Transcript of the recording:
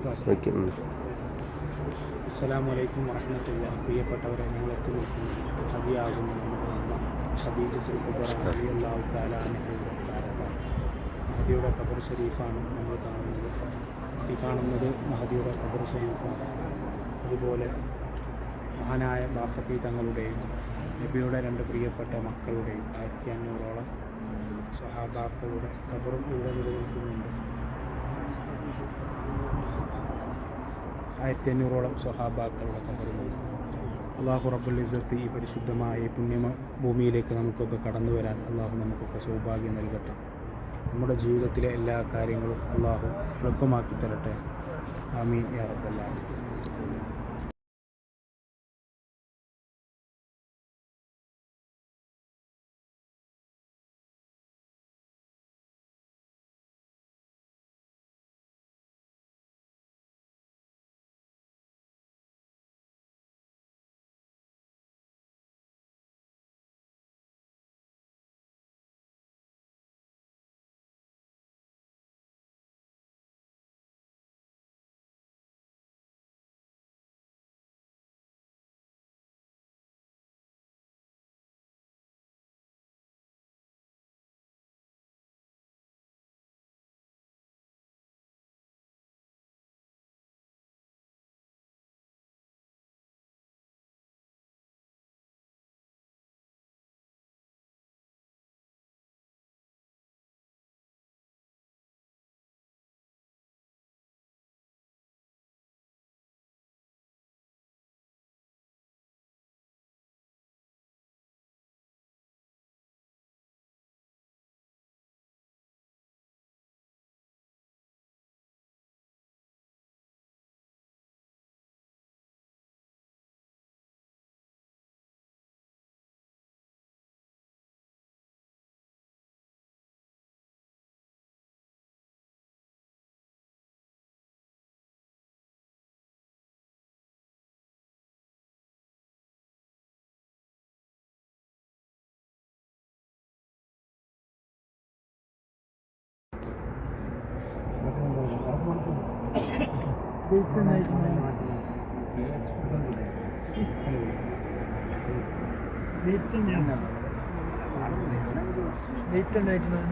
Okay അസ്സലാമലൈക്കും വറഹ്മത്തുള്ള പ്രിയപ്പെട്ടവരെ ഞങ്ങൾ എത്തി നിൽക്കുന്നു ഹബിയാകുന്നു ഖദീജ അള്ളാഹു മഹദിയുടെ ഖബർ ഷരീഫാണ് നമ്മൾ കാണുന്നത്. ഈ കാണുന്നത് മഹദിയുടെ ഖബർ ഷരീഫാണ് അതുപോലെ മഹാനായ ബാഫത്തി തങ്ങളുടെയും നബിയുടെ രണ്ട് പ്രിയപ്പെട്ട മക്കളുടെയും ആയിരത്തി അഞ്ഞൂറോളം സഹാബാക്കളുടെ ഖബറും ഇവിടെ നിലനിൽക്കുന്നുണ്ട്. ആയിരത്തി അഞ്ഞൂറോളം സ്വഹാബാക്കളുടെ കബറുകൾ അള്ളാഹു റബ്ബുൽ ഇസ്സത്ത് ഈ പരിശുദ്ധമായ പുണ്യ ഭൂമിയിലേക്ക് നമുക്കൊക്കെ കടന്നു വരാൻ അള്ളാഹു നമുക്കൊക്കെ സൗഭാഗ്യം നൽകട്ടെ. നമ്മുടെ ജീവിതത്തിലെ എല്ലാ കാര്യങ്ങളും അള്ളാഹു എളുപ്പമാക്കി തരട്ടെ. ആമീൻ യാ റബ്ബല്ലാ ദൈവത്തെ നയിക്കുന്നത് ദൈവത്തെ ഞാൻ ദൈവത്തെ നയിക്കുന്നത്